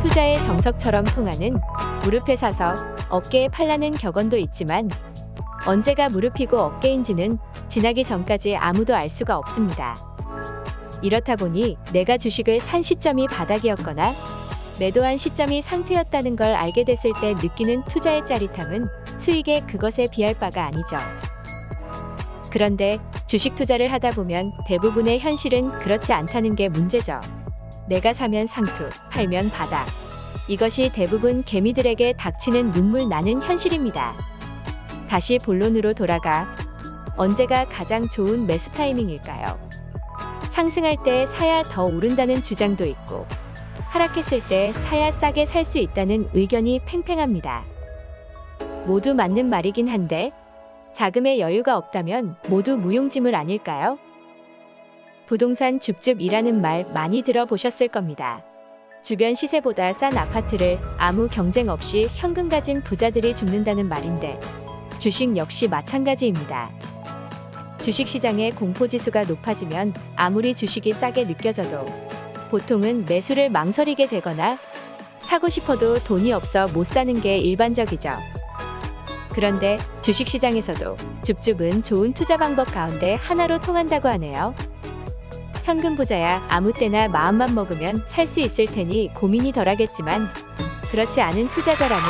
투자의 정석처럼 통하는 무릎에 사서 어깨에 팔라는 격언도 있지만 언제가 무릎이고 어깨인지는 지나기 전까지 아무도 알 수가 없습니다. 이렇다 보니 내가 주식을 산 시점이 바닥이었거나 매도한 시점이 상투였다는 걸 알게 됐을 때 느끼는 투자의 짜릿함은 수익에 그것에 비할 바가 아니죠. 그런데 주식 투자를 하다 보면 대부분의 현실은 그렇지 않다는 게 문제죠. 내가 사면 상투, 팔면 바닥. 이것이 대부분 개미들에게 닥치는 눈물 나는 현실입니다. 다시 본론으로 돌아가 언제가 가장 좋은 매수 타이밍일까요? 상승할 때 사야 더 오른다는 주장도 있고 하락했을 때 사야 싸게 살 수 있다는 의견이 팽팽합니다. 모두 맞는 말이긴 한데 자금의 여유가 없다면 모두 무용지물 아닐까요? 부동산 줍줍이라는 말 많이 들어보셨을 겁니다. 주변 시세보다 싼 아파트를 아무 경쟁 없이 현금 가진 부자들이 줍는다는 말인데 주식 역시 마찬가지입니다. 주식 시장의 공포 지수가 높아지면 아무리 주식이 싸게 느껴져도 보통은 매수를 망설이게 되거나 사고 싶어도 돈이 없어 못 사는 게 일반적이죠. 그런데 주식 시장에서도 줍줍은 좋은 투자 방법 가운데 하나로 통한다고 하네요. 현금 부자야 아무 때나 마음만 먹으면 살 수 있을 테니 고민이 덜하겠지만 그렇지 않은 투자자라면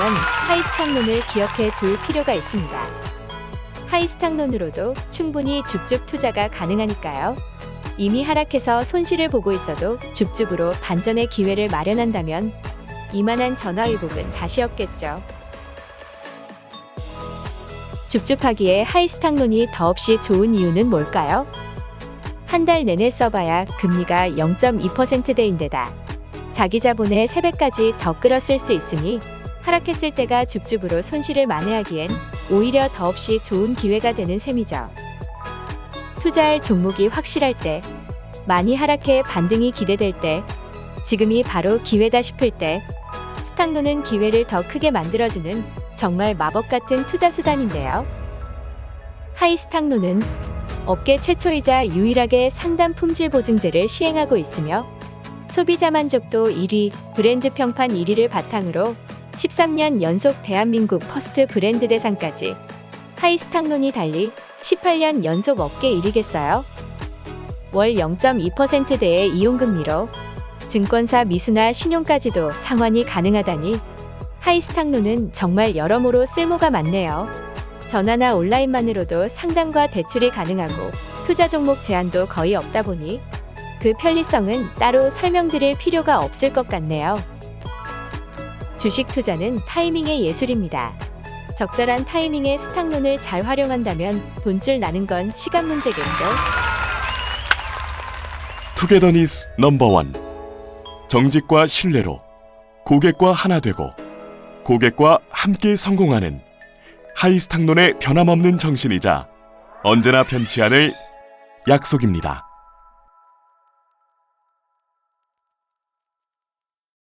하이스탁론을 기억해 둘 필요가 있습니다. 하이스탁론으로도 충분히 줍줍 투자가 가능하니까요. 이미 하락해서 손실을 보고 있어도 줍줍으로 반전의 기회를 마련한다면 이만한 전화위복은 다시 없겠죠. 줍줍하기에 하이스탁론이 더없이 좋은 이유는 뭘까요? 한 달 내내 써봐야 금리가 0.2%대인데다 자기 자본의 3배까지 더쓸수 있으니 하락했을 때가 줍줍으로 손실을 만회하기엔 오히려 더없이 좋은 기회가 되는 셈이죠. 투자할 종목이 확실할 때, 많이 하락해 반등이 기대될 때, 지금이 바로 기회다 싶을 때, 스탁론은 기회를 더 크게 만들어주는 정말 마법 같은 투자 수단인데요. 하이스탁론은 업계 최초이자 유일하게 상담 품질 보증제를 시행하고 있으며 소비자 만족도 1위, 브랜드 평판 1위를 바탕으로 13년 연속 대한민국 퍼스트 브랜드 대상까지 하이스탁론이 달리 18년 연속 업계 1위겠어요. 월 0.2%대의 이용금리로 증권사 미수나 신용까지도 상환이 가능하다니 하이스탁론은 정말 여러모로 쓸모가 많네요. 전화나 온라인만으로도 상담과 대출이 가능하고 투자 종목 제한도 거의 없다 보니 그 편리성은 따로 설명드릴 필요가 없을 것 같네요. 주식 투자는 타이밍의 예술입니다. 적절한 타이밍에 스탁론을 잘 활용한다면 돈줄 나는 건 시간 문제겠죠. 투게더니스 넘버원 정직과 신뢰로 고객과 하나 되고 고객과 함께 성공하는 하이스탁론의 변함없는 정신이자 언제나 변치 않을 약속입니다.